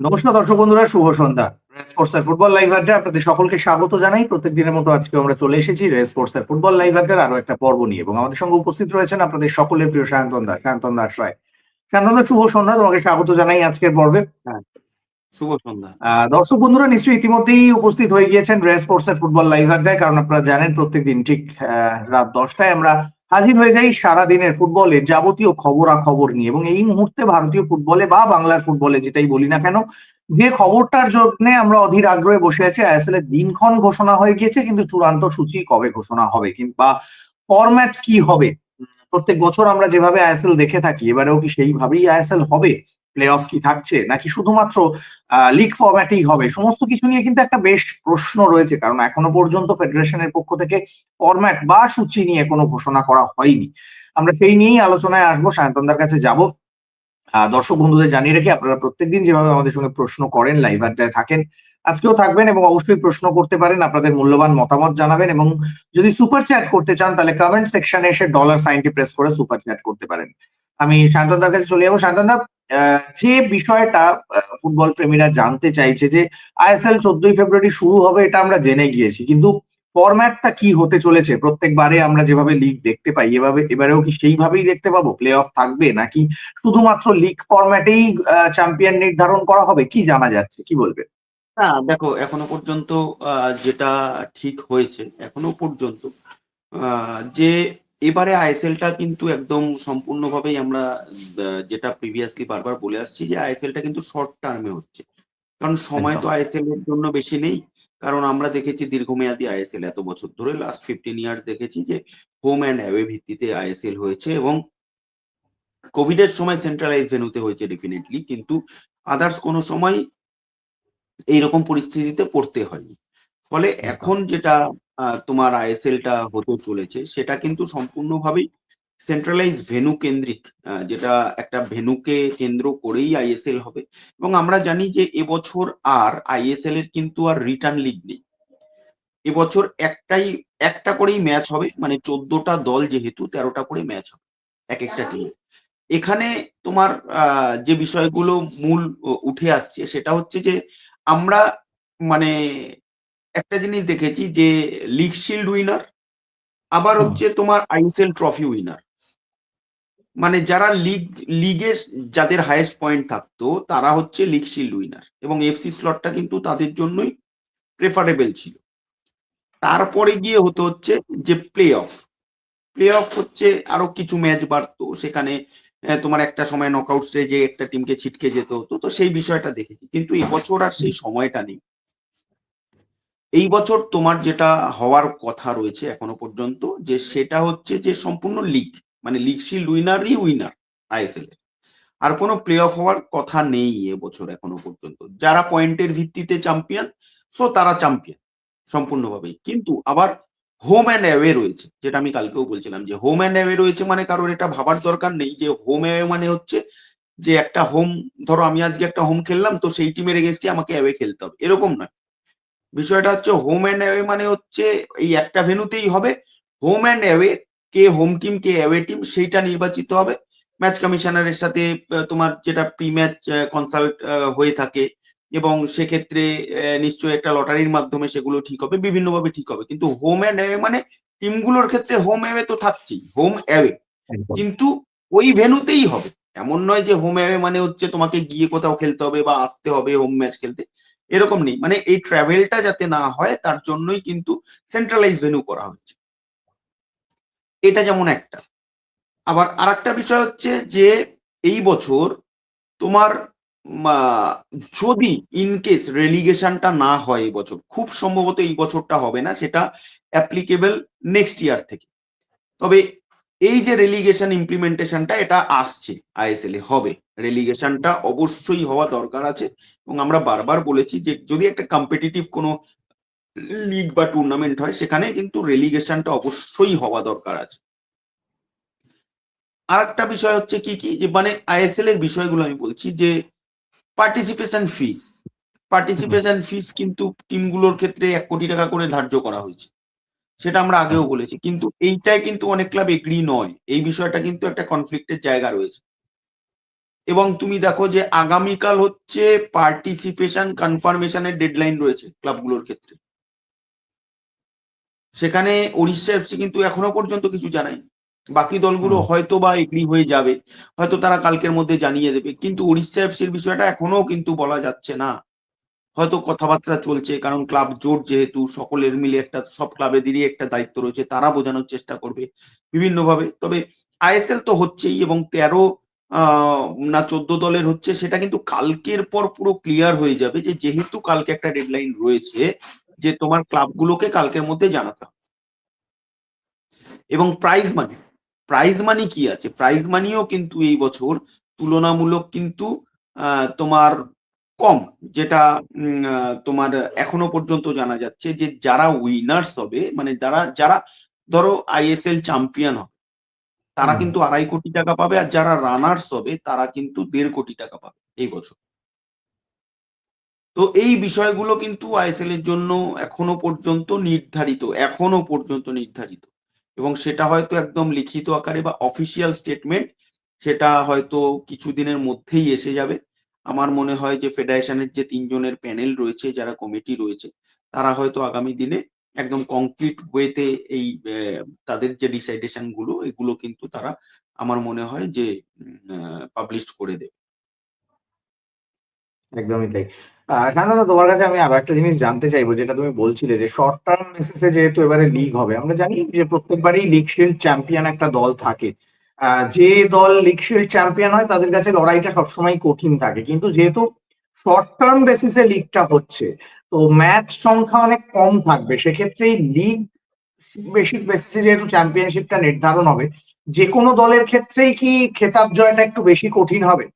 নমস্কার দর্শক বন্ধুরা শুভ সন্ধ্যা। স্পোর্টস এর ফুটবল লাইভ আড্ডা আপনাদের সকলকে স্বাগত জানাই। প্রত্যেক দিনের মতো আজকে আমরা চলে এসেছি স্পোর্টস এর ফুটবল লাইভ আড্ডার আরও একটা পর্ব নিয়ে। এবং আমাদের সঙ্গে উপস্থিত রয়েছেন আপনাদের সকলের প্রিয় সায়ন্তন দাস। সায়ন্তন দাস রায়। সায়ন্তন দাস শুভ সন্ধ্যা। তোমাকে স্বাগত জানাই আজকের পর্বে। শুভ সন্ধ্যা। দর্শক বন্ধুরা নিশ্চয়ই ইতিমধ্যেই উপস্থিত হয়ে গিয়েছেন রেস স্পোর্টস এর ফুটবল লাইভ আড্ডায় কারণ আপনারা জানেন প্রত্যেকদিন ঠিক আহ, রাত দশটায় আমরা হাজির হয়ে যাই সারা দিনের ফুটবলের যাবতীয় খবরাখবর নিয়ে। এবং এই মুহূর্তে ভারতীয় ফুটবলে বা বাংলার ফুটবলে যেটাই বলি না কেন, যে খবরটার জন্য আমরা অধীর আগ্রহে বসে আছি, আইএসএল এর দিনক্ষণ ঘোষণা হয়ে গিয়েছে, কিন্তু চূড়ান্ত সূচি কবে ঘোষণা হবে কিংবা ফরম্যাট কি হবে? প্রত্যেক বছর আমরা যেভাবে আইএসএল দেখে থাকি, এবারেও কি সেইভাবেই আইএসএল হবে? প্লে অফ কি থাকছে? নাকি শুধুমাত্র লিগ ফরম্যাটেই হবে? সমস্ত কিছু নিয়ে কিন্তু একটা বেশ প্রশ্ন রয়েছে কারণ এখনও পর্যন্ত ফেডারেশনের পক্ষ থেকে ফরম্যাট বা সূচি নিয়ে কোনো ঘোষণা করা হয়নি। আমরা সেই নিয়েই আলোচনায় আসব। সায়ন্তনদার কাছে যাব। দর্শক বন্ধুদের জানিয়ে রেখে আপনারা প্রত্যেকদিন যেভাবে আমাদের সঙ্গে প্রশ্ন করেন লাইভ আড্ডায় থাকেন আজকেও থাকবেন এবং অবশ্যই প্রশ্ন করতে পারেন আপনাদের মূল্যবান মতামত জানাবেন এবং যদি সুপার চ্যাট করতে চান তাহলে কমেন্ট সেকশনে এসে ডলার সাইনটি প্রেস করে সুপার চ্যাট করতে পারেন। আমি শান্তনদার কাছে চলে যাব। আহ, যে বিষয়টা ফুটবল প্রেমীরা জানতে চাইছে যে আইএসএল চোদ্দই ফেব্রুয়ারি শুরু হবে এটা আমরা জেনে গিয়েছি। কিন্তু ফরম্যাটটা কি হতে চলেছে? প্রত্যেকবারে আমরা যেভাবে লিগ দেখতে পাই, এভাবে এবারেও কি সেইভাবেই দেখতে পাবো? প্লে অফ থাকবে নাকি শুধুমাত্র লিগ ফরম্যাটেই চ্যাম্পিয়ন নির্ধারণ করা হবে? কি জানা যাচ্ছে? কি বলবে না, দেখো, এখনও পর্যন্ত যেটা ঠিক হয়েছে, এখনও পর্যন্ত যে এবারে আইএসএলটা কিন্তু একদম সম্পূর্ণভাবেই আমরা যেটা প্রিভিয়াসলি বারবার বলে আসছি যে আইএসএলটা কিন্তু শর্ট টার্মে হচ্ছে। কারণ সময় তো। আইএসএল এর জন্য বেশি নেই। কারণ আমরা দেখেছি দীর্ঘমেয়াদী আইএসএল এত বছর ধরে লাস্ট ফিফটিন ইয়ার্স দেখেছি যে হোম অ্যান্ড অ্যাওয়ে ভিত্তিতে আইএসএল হয়েছে এবং কোভিড এর সময় সেন্ট্রালাইজ ভেনুতে হয়েছে ডেফিনেটলি কিন্তু আদার্স কোনো সময় এইরকম পরিস্থিতিতে পড়তে হয়নি। ফলে এখন যেটা তোমার আইএসএলটা হতে চলেছে, সেটা কিন্তু সম্পূর্ণভাবেই সেন্ট্রালাইজ ভেনু কেন্দ্রিক যেটা একটা ভেনুকে কেন্দ্র করেই আইএসএল হবে। এবং আমরা জানি যে এবছর আর আইএসএল এর কিন্তু আর রিটার্ন লিগ নেই। এবছর একটাই, একটা করেই ম্যাচ হবে মানে চোদ্দটা দল যেহেতু, তেরোটা করে ম্যাচ হবে, এক একটা টিমে এখানে তোমার যে বিষয়গুলো মূল উঠে আসছে, সেটা হচ্ছে যে আমরা মানে একটা জিনিস দেখেছি যে লিগ শিল্ড উইনার আবার হচ্ছে তোমার আইএসএল ট্রফি উইনার মানে যারা লিগ লিগে যাদের হাইয়েস্ট পয়েন্ট থাকতো তারা হচ্ছে লিগ শিল্ড উইনার এবং এফসি স্লটটা কিন্তু তাদের জন্যই প্রেফারেবল ছিল। তারপরে গিয়ে হতে হচ্ছে যে প্লে অফ প্লে অফ হচ্ছে আরও কিছু ম্যাচ বাড়তো সেখানে তোমার একটা সময় নকআউট স্টেজে একটা টিমকে ছিটকে যেতে হতো তো সেই বিষয়টা দেখেছি। কিন্তু এবছর আর সেই সময়টা নেই। এই বছর তোমার যেটা হওয়ার কথা রয়েছে এখনও পর্যন্ত, যে সেটা হচ্ছে যে সম্পূর্ণ লিগ মানে লিগ শিল্ড উইনারই উইনার আইএসএল এর। আর কোনো প্লে অফ হওয়ার কথা নেই এবছর এখনও পর্যন্ত। যারা পয়েন্টের ভিত্তিতে চ্যাম্পিয়ন সো তারা চ্যাম্পিয়ন সম্পূর্ণভাবেই। কিন্তু আবার হোম অ্যান্ড অ্যাওয়ে রয়েছে, যেটা আমি কালকেও বলছিলাম যে হোম অ্যান্ড অ্যাওয়ে রয়েছে মানে কারোর এটা ভাবার দরকার নেই, যে হোম অ্যাওয়ে মানে হচ্ছে যে একটা হোম ধরো আমি আজকে একটা হোম খেললাম, তো সেই টিমের এগেনস্টে আমাকে অ্যাওয়ে খেলতে হবে। এরকম নয়। বিষয়টা হচ্ছে হোম অ্যান্ড অ্যাওয়ে মানে হচ্ছে এই একটা ভেনুতেই হবে। হোম অ্যান্ড অ্যাওয়ে কে হোম টিম কে অ্যাওয়ে টিম সেইটা নির্বাচিত হবে। ম্যাচ কমিশনারের সাথে তোমার যেটা প্রি ম্যাচ কনসাল্ট হয়ে থাকে এবং সেক্ষেত্রে নিশ্চয়ই একটা লটারির মাধ্যমে সেগুলো ঠিক হবে বিভিন্নভাবে ঠিক হবে। কিন্তু হোম অ্যান্ড অ্যাওয়ে মানে টিমগুলোর ক্ষেত্রে হোম অ্যাওয়ে তো থাকছেই হোম অ্যাওয়ে কিন্তু ওই ভেনুতেই হবে। এমন নয় যে হোম অ্যাওয়ে মানে হচ্ছে তোমাকে গিয়ে কোথাও খেলতে হবে বা আসতে হবে হোম ম্যাচ খেলতে। এরকম নেই। মানে এই ট্রাভেলটা যাতে না হয়, তার জন্যই কিন্তু সেন্ট্রালাইজ ভেনু করা হচ্ছে। এটা যেমন একটা। আবার আরেকটা বিষয় হচ্ছে যে, এই বছর তোমার যদি ইনকেস রেলিগেশনটা না হয় এই বছর, খুব সম্ভবত এই বছরটা হবে না, সেটা অ্যাপ্লিকেবল নেক্সট ইয়ার থেকে। তবে এই যে রেলিগেশন ইমপ্লিমেন্টেশনটা এটা আসছে আইএসএল এ, হবে। রেলিগেশনটা অবশ্যই হওয়া দরকার আছে এবং আমরা বারবার বলেছি যে যদি একটা কম্পিটিটিভ কোনো লিগ বা টুর্নামেন্ট হয়, সেখানে কিন্তু রেলিগেশনটা অবশ্যই হওয়া দরকার আছে। আর একটা বিষয় হচ্ছে কি কি যে মানে আইএসএল এর বিষয়গুলো আমি বলছি যে পার্টিসিপেশন ফিস পার্টিসিপেশন ফিস কিন্তু টিমগুলোর ক্ষেত্রে এক কোটি টাকা করে ধার্য করা হয়েছে। সেটা আমরা আগেও বলেছি। কিন্তু এইটাই কিন্তু অনেক ক্লাব এগ্রি নয়। এই বিষয়টা কিন্তু একটা কনফ্লিক্টের জায়গা রয়েছে। এবং তুমি দেখো যে আগামীকাল হচ্ছে পার্টিসিপেশন কনফার্মেশনের ডেডলাইন রয়েছে ক্লাবগুলোর ক্ষেত্রে। সেখানে উড়িষ্যা এফসি কিন্তু এখনও পর্যন্ত কিছু জানায়নি। বাকি দলগুলো হয়তো বা এগ্রি হয়ে যাবে। হয়তো তারা কালকের মধ্যে জানিয়ে দেবে। কিন্তু উড়িষ্যা এফসির বিষয়টা এখনও কিন্তু বলা যাচ্ছে না। হয়তো কথাবার্তা চলছে, কারণ ক্লাব জোট যেহেতু, সকলের মিলে একটা, সব ক্লাবেদেরই একটা দায়িত্ব রয়েছে, তারা বোঝানোর চেষ্টা করবে বিভিন্নভাবে। তবে আইএসএল তো হচ্ছেই এবং তেরো না চোদ্দ দলের হচ্ছে, সেটা কিন্তু কালকের পর পুরো ক্লিয়ার হয়ে যাবে যে যেহেতু কালকে একটা ডেডলাইন রয়েছে, যে তোমার ক্লাবগুলোকে কালকের মধ্যে জানাতে হবে। এবং প্রাইজ মানি প্রাইজ মানি কি আছে? প্রাইজ মানিও কিন্তু এই বছর তুলনামূলক কিন্তু তোমার কম যেটা তোমার এখনও পর্যন্ত জানা যাচ্ছে যে যারা উইনার্স হবে মানে যারা যারা ধরো আইএসএল চ্যাম্পিয়ন হবে তারা কিন্তু আড়াই কোটি টাকা পাবে আর যারা রানার্স হবে তারা কিন্তু দেড় কোটি টাকা পাবে এই বছর। তো এই বিষয়গুলো কিন্তু আইএসএল এর জন্য এখনও পর্যন্ত নির্ধারিত এখনও পর্যন্ত নির্ধারিত। এবং সেটা হয়তো একদম লিখিত আকারে বা অফিসিয়াল স্টেটমেন্ট সেটা হয়তো কিছুদিনের মধ্যেই এসে যাবে। আমার মনে হয় যে ফেডারেশনের যে তিনজনের প্যানেল রয়েছে, যারা কমিটি রয়েছে, তারা হয়তো আগামী দিনে একদম কংক্রিট ওয়েতে এই তাদের যে ডিসাইডেশনগুলো, এগুলো কিন্তু তারা আমার মনে হয় যে পাবলিশ করে দেবে। একদমই তাই। আহ শান্তনু তোমার কাছে আমি আবার একটা জিনিস জানতে চাইব, যেটা তুমি বলছিলে যে শর্ট টার্ম বেসিসে যেহেতু এবারে লিগ হবে, আমরা জানি যে প্রত্যেকবারই লিগ শিল্ড চ্যাম্পিয়ন একটা দল থাকে। যে দল লিগ শিল্ড চ্যাম্পিয়ন হয় তাদের কাছে লড়াইটা সবসময় কঠিন থাকে। কিন্তু যেহেতু শর্ট টার্ম বেসিসে লিগটা হচ্ছে তো ম্যাচ সংখ্যা অনেক কম থাকবে। সেক্ষেত্রে লিগ বেশি বেসিসে যেহেতু চ্যাম্পিয়নশিপটা নির্ধারণ হবে যে কোনো দলের ক্ষেত্রেই কি খেতাব জয়টা একটু বেশি কঠিন হবে?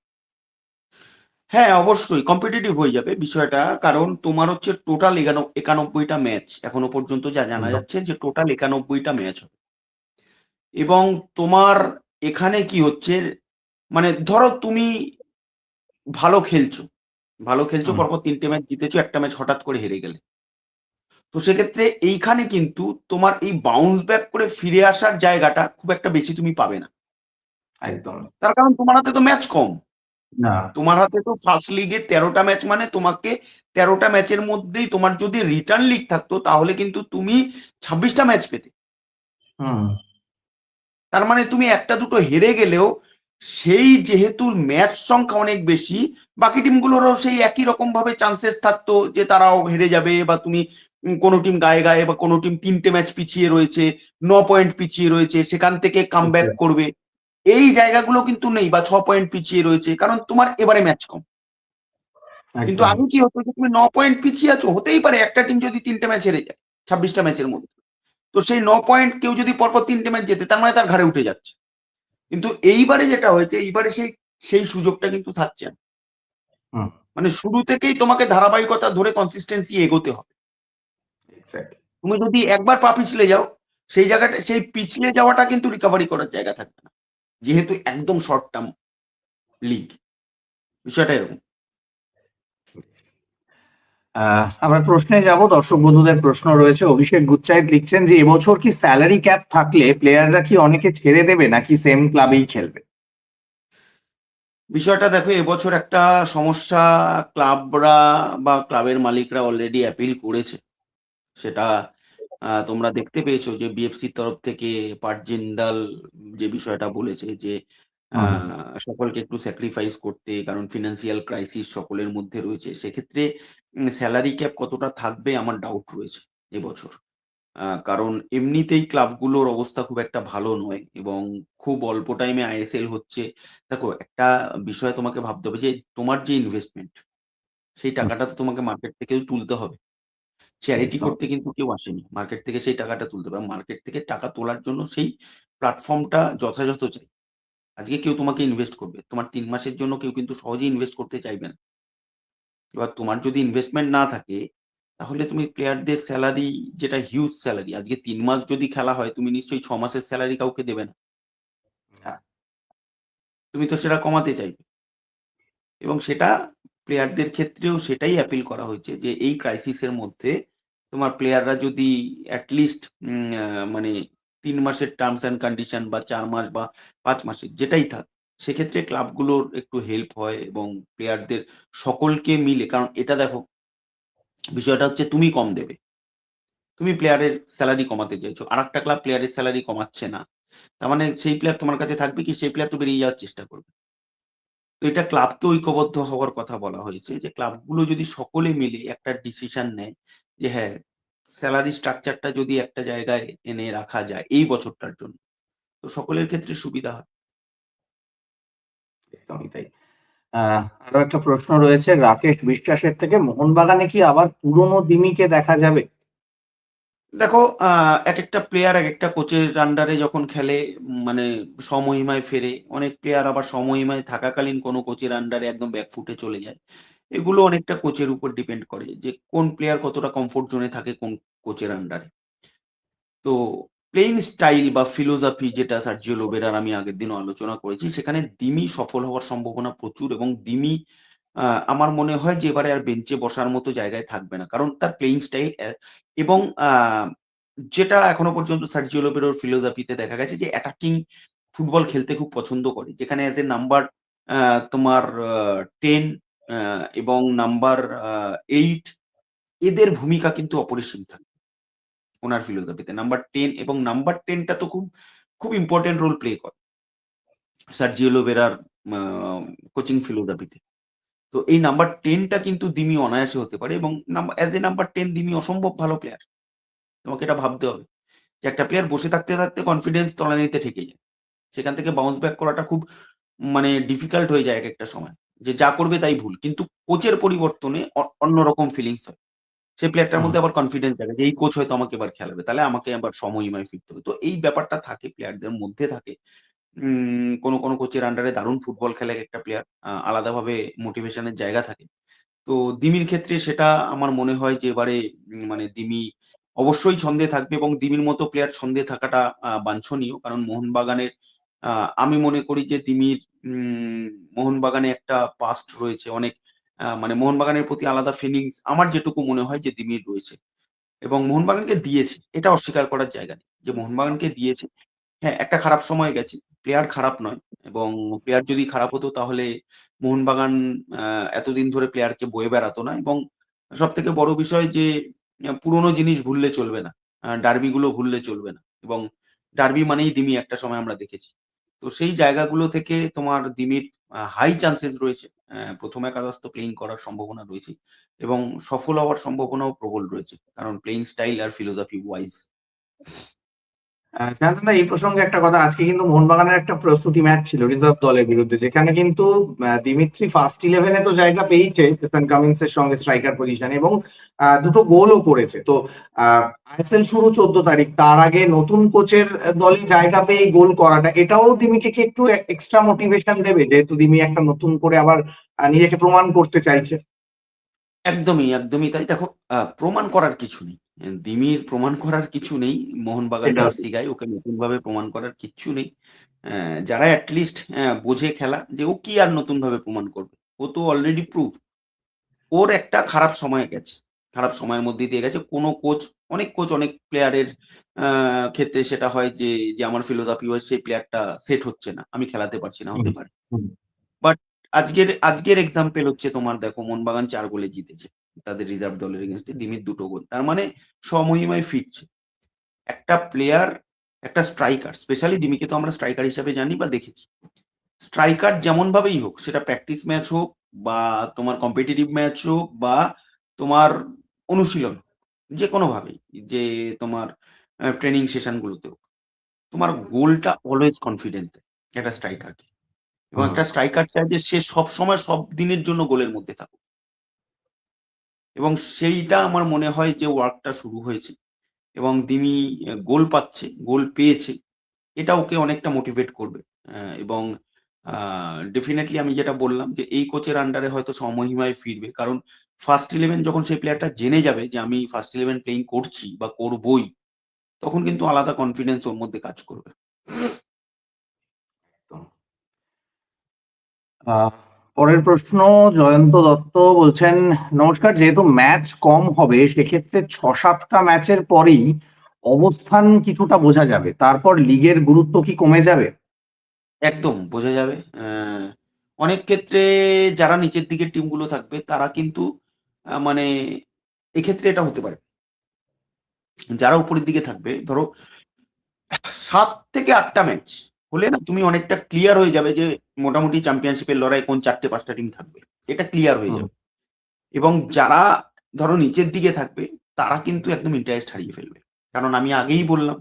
হ্যাঁ অবশ্যই। কম্পিটিটিভ হয়ে যাবে বিষয়টা। কারণ তোমার হচ্ছে টোটাল একানব্বইটা ম্যাচ এখনও পর্যন্ত যা জানা যাচ্ছে যে টোটাল একানব্বইটা ম্যাচ হবে। এবং তোমার এখানে কি হচ্ছে? মানে ধরো তুমি ভালো খেলছো। ভালো খেলছো পরপর তিনটে ম্যাচ জিতেছো একটা ম্যাচ হঠাৎ করে হেরে গেলে। তো সেক্ষেত্রে এইখানে কিন্তু তোমার এই বাউন্স ব্যাক করে ফিরে আসার জায়গাটা খুব একটা বেশি তুমি পাবে না। একদম। তার কারণ তোমার হাতে তো ম্যাচ কম। না। তোমার হাতে তো ফার্স্ট লিগের তেরোটা ম্যাচ মানে তোমাকে তেরোটা ম্যাচের মধ্যেই তোমার যদি রিটার্ন লিগ থাকতো তাহলে কিন্তু তুমি ছাব্বিশটা ম্যাচ পেতে। হুম। তার মানে তুমি একটা দুটো হেরে গেলেও সেই যেহেতু ম্যাচ সংখ্যা অনেক বেশি বাকি টিমগুলোরও সেই একই রকম ভাবে চান্সেস থাকতো যে তারাও হেরে যাবে বা তুমি কোনো টিম গায়ে গায়ে বা কোনো টিম তিনটে ম্যাচ পিছিয়ে রয়েছে ন পয়েন্ট পিছিয়ে রয়েছে সেখান থেকে কাম করবে। এই জায়গাগুলো কিন্তু নেই বা ছ পয়েন্ট পিছিয়ে রয়েছে কারণ তোমার এবারে ম্যাচ কম। কিন্তু আমি কি হতো যে তুমি ন পয়েন্ট পিছিয়ে আছো? হতেই পারে একটা টিম যদি তিনটে ম্যাচ হেরে যায় ছাব্বিশটা ম্যাচের মধ্যে। তো সেই ন পয়েন্ট কেউ যদি পরপর তিনটে ম্যাচ জেতে তার মানে তার ঘাড়ে উঠে যাচ্ছে। কিন্তু এইবারে যেটা হয়েছে এইবারে সেই সেই সুযোগটা কিন্তু থাকছে না। মানে শুরু থেকেই তোমাকে ধারাবাহিকতা ধরে কনসিস্টেন্সি এগোতে হবে। তুমি যদি একবার পা পিছলে যাও সেই জায়গাটা সেই পিছলে যাওয়াটা কিন্তু রিকভারি করার জায়গা থাকবে না। যেহেতু একদম শর্ট টার্ম লিগ বিষয়টা এরকম। আমরা প্রশ্নে যাব। দর্শক বন্ধুদের প্রশ্ন রয়েছে। অভিষেক গুচ্চাইত লিখছেন যে এবছর কি স্যালারি ক্যাপ থাকলে প্লেয়াররা কি অনেকে ছেড়ে দেবে নাকি সেম ক্লাবেই খেলবে? বিষয়টা দেখো এবছর একটা সমস্যা ক্লাবরা বা ক্লাবের মালিকরা অলরেডি অ্যাপিল করেছে। সেটা তোমরা দেখতে পেয়েছ যে বিএফসির তরফ থেকে পাটজিন্দাল যে বিষয়টা বলেছে যে আহ, সকলকে একটু স্যাক্রিফাইস করতে কারণ ফিনান্সিয়াল ক্রাইসিস সকলের মধ্যে রয়েছে। সেক্ষেত্রে স্যালারি ক্যাপ কতটা থাকবে আমার ডাউট রয়েছে এবছর। কারণ এমনিতেই ক্লাবগুলোর অবস্থা খুব একটা ভালো নয় এবং খুব অল্প টাইমে আইএসএল হচ্ছে। দেখো একটা বিষয় তোমাকে ভাবতে হবে যে তোমার যে ইনভেস্টমেন্ট সেই টাকাটা তো তোমাকে মার্কেট থেকেও তুলতে হবে। চ্যারিটি করতে কিন্তু কেউ আসেনি। মার্কেট থেকে সেই টাকাটা তুলতে হবে। মার্কেট থেকে টাকা তোলার জন্য সেই প্ল্যাটফর্মটা যথাযথ চাই। আজকে কেউ তোমাকে ইনভেস্ট করবে। তোমার তিন মাসের জন্য কেউ কিন্তু সহজেই ইনভেস্ট করতে চাইবে না। এবার তোমার যদি ইনভেস্টমেন্ট না থাকে তাহলে তুমি প্লেয়ারদের স্যালারি যেটা হিউজ স্যালারি আজকে তিন মাস যদি খেলা হয় তুমি নিশ্চয়ই ছ মাসের স্যালারি কাউকে দেবে না না। তুমি তো সেটা কমাতে চাইবে এবং সেটা প্লেয়ারদের ক্ষেত্রেও সেটাই অ্যাপিল করা হয়েছে যে এই ক্রাইসিসের মধ্যে তোমার প্লেয়াররা যদি অ্যাটলিস্ট মানে তিন মাসের টার্মস অ্যান্ড কন্ডিশন বা চার মাস বা পাঁচ মাসের যেটাই থাক সেক্ষেত্রে ক্লাবগুলোর একটু হেল্প হয় এবং প্লেয়ারদের সকলকে মিলে, কারণ এটা দেখো, বিষয়টা হচ্ছে তুমি কম দেবে। তুমি প্লেয়ারের স্যালারি কমাতে চাইছো আর একটা ক্লাব প্লেয়ারের স্যালারি কমাচ্ছে না। তার মানে সেই প্লেয়ার তোমার কাছে থাকবে কি, সেই প্লেয়ার তো বেরিয়ে যাওয়ার চেষ্টা করবে। তো এটা ক্লাবকে ঐক্যবদ্ধ হওয়ার কথা বলা হয়েছে যে ক্লাবগুলো যদি সকলে মিলে একটা ডিসিশন নেয় যে হ্যাঁ স্যালারি স্ট্রাকচারটা যদি একটা জায়গায় এনে রাখা যায় এই বছরটার জন্য, তো সকলের ক্ষেত্রে সুবিধা হয়। একদমই তাই। আরও একটা প্রশ্ন রয়েছে, রাকেশ বিশ্বাসের থেকে মোহনবাগানে কি আবার পুরনো দিমিকে দেখা যাবে? দেখো এক একটা প্লেয়ার এক একটা কোচের আন্ডারে যখন খেলে মানে সমহিমায় ফেরে, অনেক প্লেয়ার আবার সমহিমায় থাকাকালীন কোনো কোচের আন্ডারে একদম ব্যাকফুটে চলে যায়। এগুলো অনেকটা কোচের উপর ডিপেন্ড করে যে কোন প্লেয়ার কতটা কমফোর্ট জোনে থাকে কোন কোচের আন্ডারে তো প্লেইং স্টাইল বা ফিলোসফি যেটা সার্জিও লোবেরার আমি আগের দিনও আলোচনা করেছি, সেখানে দিমি সফল হওয়ার সম্ভাবনা প্রচুর এবং দিমি আমার মনে হয় যে এবারে আর বেঞ্চে বসার মতো জায়গায় থাকবে না। কারণ তার প্লেইং স্টাইল এবং যেটা এখনও পর্যন্ত সার্জিও লোবেরোর ফিলোসফিতে দেখা গেছে যে অ্যাটাকিং ফুটবল খেলতে খুব পছন্দ করে। যেখানে অ্যাজ এ নাম্বার তোমার টেন এবং নাম্বার এইট এদের ভূমিকা কিন্তু অপরিসীম থাকে। ওনার ফিলোসফিতে নাম্বার টেন এবং নাম্বার টেনটা তো খুব খুব ইম্পর্টেন্ট রোল প্লে করে। সার্জিও লোবেরার কোচিং ফিলোসফিতে তো এই নাম্বার টেনটা কিন্তু দিমি অনায়াসে হতে পারে এবং as a number ten Dimi অসম্ভব ভালো প্লেয়ার তোমাকে এটা ভাবতে হবে যে একটা প্লেয়ার বসে থাকতে থাকতে কনফিডেন্স তলানিতে ঠেকে যায়। সেখান থেকে বাউন্স ব্যাক করাটা খুব মানে ডিফিকাল্ট হয়ে যায় এক একটা সময়। যে যা করবে তাই ভুল। কিন্তু কোচের পরিবর্তনে অন্যরকম ফিলিংস হয়। সেই প্লেয়ারটার মধ্যে আবার কনফিডেন্স থাকে যে এই কোচ হয়তো আমাকে এবার খেলাবে তাহলে আমাকে আবার সময়ময় ফিরতে হবে। তো এই ব্যাপারটা থাকে প্লেয়ারদের মধ্যে থাকে। কোনো কোনো কোচের আন্ডারে দারুণ ফুটবল খেলে একটা প্লেয়ার আলাদাভাবে মোটিভেশনের জায়গা থাকে। তো দিমির ক্ষেত্রে সেটা আমার মনে হয় যে এবারে মানে দিমি অবশ্যই ছন্দে থাকবে এবং দিমির মতো প্লেয়ার ছন্দে থাকাটা বাঞ্ছনীয়। কারণ মোহনবাগানের আহ, আমি মনে করি যে দিমির উম, মোহনবাগানে একটা পাস্ট রয়েছে। অনেক মানে মোহনবাগানের প্রতি আলাদা ফিলিংস আমার যেটুকু মনে হয় যে দিমির রয়েছে। এবং মোহনবাগানকে দিয়েছে, এটা অস্বীকার করার জায়গা নেই। যে মোহনবাগানকে দিয়েছে হ্যাঁ একটা খারাপ সময় গেছে প্লেয়ার খারাপ নয়, এবং প্লেয়ার যদি খারাপ হতো তাহলে মোহনবাগান এতদিন ধরে প্লেয়ারকে বয়ে বেড়াতো না। এবং সব থেকে বড় বিষয় যে পুরোনো জিনিস ভুললে চলবে না ডার্বি গুলো ভুললে চলবে না। এবং ডার্বি মানেই দিমি একটা সময় আমরা দেখেছি। তো সেই জায়গাগুলো থেকে তোমার দিমির হাই চান্সেস রয়েছে। প্রথম একাদশ তো প্লেইং করার সম্ভাবনা রয়েছে এবং সফল হওয়ার সম্ভাবনাও প্রবল রয়েছে। কারণ প্লেইং স্টাইল আর ফিলোসফি ওয়াইজ আহ, শান্তনু দা, এই প্রসঙ্গে একটা কথা আজকে কিন্তু মোহনবাগানের একটা প্রস্তুতি ম্যাচ ছিল রিজার্ভ দলের বিরুদ্ধে যেখানে কিন্তু দিমিত্রি ফার্স্ট ইলেভেনে তো জায়গা পেয়েছে স্টেফান কামিন্স এর সঙ্গে স্ট্রাইকার পজিশনে এবং দুটো গোলও করেছে। তো আইএসএল শুরু চোদ্দ তারিখ তার আগে নতুন কোচের দলে জায়গা পেয়ে গোল করাটা এটাও দিমিকে কি একটু এক্সট্রা মোটিভেশন দেবে যেহেতু দিমি একটা নতুন করে আবার নিজেকে প্রমাণ করতে চাইছে। একদমই একদমই। তাই দেখো প্রমাণ করার কিছু নেই। দিমির প্রমাণ করার কিছু নেই মোহনবাগান জার্সি গায়ে ওকে নতুন ভাবে প্রমাণ করার কিচ্ছু নেই। যারা অ্যাটলিস্ট বোঝে খেলা যে ও কি আর নতুন ভাবে প্রমাণ করবে। ও তো অলরেডি প্রুফ ওর একটা খারাপ সময় গেছে। খারাপ সময়ের মধ্যে দিয়ে গেছে। কোনো কোচ অনেক কোচ অনেক প্লেয়ারের ক্ষেত্রে সেটা হয় যে যে আমার ফিলোসফি হয় সেই প্লেয়ারটা সেট হচ্ছে না। আমি খেলাতে পারছি না হতে পারে। হুম। আজকের আজকের এক্সাম্পল হচ্ছে তোমার দেখো মোহনবাগান চার গোলে জিতেছে। তাদের রিজার্ভ দলের এগেনস্টে দিমির দুটো গোল। তার মানে সমহিমায় ফিরছে। একটা প্লেয়ার একটা স্ট্রাইকার স্পেশালি দিমিকে তো আমরা স্ট্রাইকার হিসাবে জানি বা দেখেছি। স্ট্রাইকার যেমন ভাবেই হোক, সেটা প্র্যাকটিস ম্যাচ হোক বা তোমার কম্পিটিটিভ ম্যাচ হোক বা তোমার অনুশীলন যে কোনো ভাবেই যে তোমার ট্রেনিং সেশন গুলোতে হোক। তোমার গোলটা অলওয়েজ কনফিডেন্স দেয় একটা স্ট্রাইকারকে এবং একটা স্ট্রাইকার চায় যে সে সব সময় সব দিনের জন্য গোলের মধ্যে থাকুক। এবং সেইটা আমার মনে হয় যে ওয়ার্কটা শুরু হয়েছে। এবং দিমি গোল পাচ্ছে গোল পেয়েছে এটা ওকে অনেকটা মোটিভেট করবে। এবং ডেফিনেটলি আমি যেটা বললাম যে এই কোচের আন্ডারে হয়তো সমহিমায় ফিরবে। কারণ ফার্স্ট ইলেভেন যখন সেই প্লেয়ারটা জেনে যাবে যে আমি ফার্স্ট ইলেভেন প্লেইং করছি বা করবই তখন কিন্তু আলাদা কনফিডেন্স ওর মধ্যে কাজ করবে। পরের প্রশ্ন, জয়ন্ত দত্ত বলছেন, নমস্কার, যেহেতু ম্যাচ কম হবে, সেক্ষেত্রে ছ সাতটা ম্যাচের পরেই অবস্থান কিছুটা বোঝা যাবে। তারপর লিগের গুরুত্ব কি কমে যাবে? একদম, বোঝা যাবে। অনেক ক্ষেত্রে যারা নিচের দিকের টিমগুলো থাকবে, তারা কিন্তু মানে এক্ষেত্রে এটা হতে পারে। যারা উপরের দিকে থাকবে, ধরো, সাত থেকে আটটা ম্যাচ হলে না তুমি অনেকটা ক্লিয়ার হয়ে যাবে যে মোটামুটি চ্যাম্পিয়নশিপের লড়াই কোন চারটে পাঁচটা টিম থাকবে। এটা ক্লিয়ার হয়ে যাবে। এবং যারা ধরো নিচের দিকে থাকবে তারা কিন্তু একদম ইন্টারেস্ট হারিয়ে ফেলবে। কারণ আমি আগেই বললাম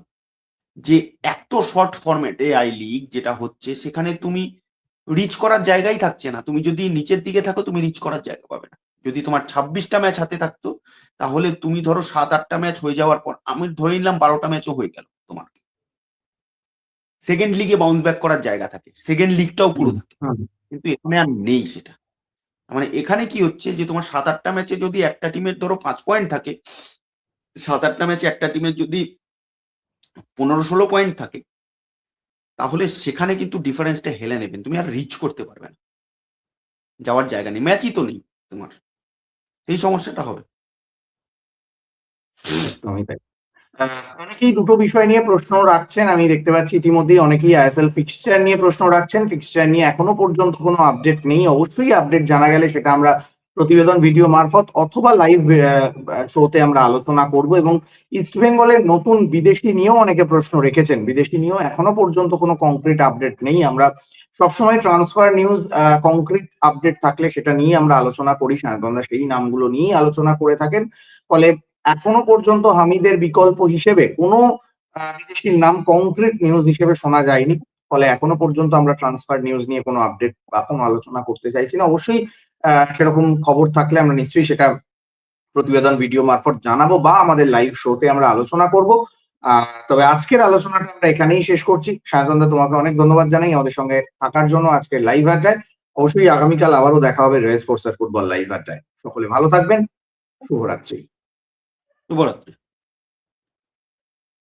যে এত শর্ট ফরম্যাটে আই লিগ যেটা হচ্ছে সেখানে তুমি রিচ করার জায়গাই থাকছে না। তুমি যদি নিচের দিকে থাকো তুমি রিচ করার জায়গা পাবে না। যদি তোমার ছাব্বিশটা ম্যাচ হাতে থাকতো তাহলে তুমি ধরো সাত আটটা ম্যাচ হয়ে যাওয়ার পর আমি ধরে নিলাম বারোটা ম্যাচও হয়ে গেল তোমার। সেকেন্ড লিগে বাউন্স ব্যাক করার জায়গা থাকে সেকেন্ড লিগটাও পুরো থাকে। কিন্তু এখানে আর নেই সেটা। মানে এখানে কি হচ্ছে যে তোমার সাত আটটা ম্যাচে যদি একটা টিমের ধরো পাঁচ পয়েন্ট থাকে সাত আটটা ম্যাচে একটা টিমের যদি পনেরো ষোলো পয়েন্ট থাকে তাহলে সেখানে কিন্তু ডিফারেন্সটা হেলে নেবেন। তুমি আর রিচ করতে পারবে না। যাওয়ার জায়গা নেই। ম্যাচই তো নেই তোমার। সেই সমস্যাটা হবে। একদমই তাই। অনেকেই দুটো বিষয় নিয়ে প্রশ্ন রাখছেন। আমি দেখতে পাচ্ছি ইতিমধ্যেই অনেকেই আইএসএল ফিক্সচার নিয়ে প্রশ্ন রাখছেন। ফিক্সচার নিয়ে এখনও পর্যন্ত কোনো আপডেট নেই। অবশ্যই আপডেট জানা গেলে সেটা আমরা প্রতিবেদন ভিডিও মারফত অথবা লাইভ শোতে আমরা আলোচনা করব এবং ইস্ট বেঙ্গলের নতুন বিদেশি নিয়েও অনেকে প্রশ্ন রেখেছেন। বিদেশি নিয়েও এখনও পর্যন্ত কোনো কংক্রিট আপডেট নেই। আমরা সবসময় ট্রান্সফার নিউজ কংক্রিট আপডেট থাকলে সেটা নিয়ে আমরা আলোচনা করি। সাধারণত সেই নামগুলো নিয়েই আলোচনা করে থাকেন। ফলে এখনও পর্যন্ত হামিদের বিকল্প হিসেবে কোনো বিদেশির নাম কংক্রিট নিউজ হিসেবে শোনা যায়নি। ফলে এখনও পর্যন্ত আমরা ট্রান্সফার নিউজ নিয়ে কোনো আপডেট বা কোনো আলোচনা করতে চাইছি না। অবশ্যই সেরকম খবর থাকলে আমরা নিশ্চয়ই সেটা প্রতিবেদন ভিডিও মারফত জানাব বা আমাদের লাইভ শোতে আমরা আলোচনা করব। তবে আজকের আলোচনাটা আমরা এখানেই শেষ করছি। সায়ন্তনদা, তোমাকে অনেক ধন্যবাদ জানাই আমাদের সঙ্গে থাকার জন্য আজকের লাইভ আড্ডায়। অবশ্যই আগামীকাল আবারও দেখা হবে রেস স্পোর্টস ফুটবল লাইভ আড্ডায়। সকলে ভালো থাকবেন। শুভরাত্রি। শুভরাত্রি।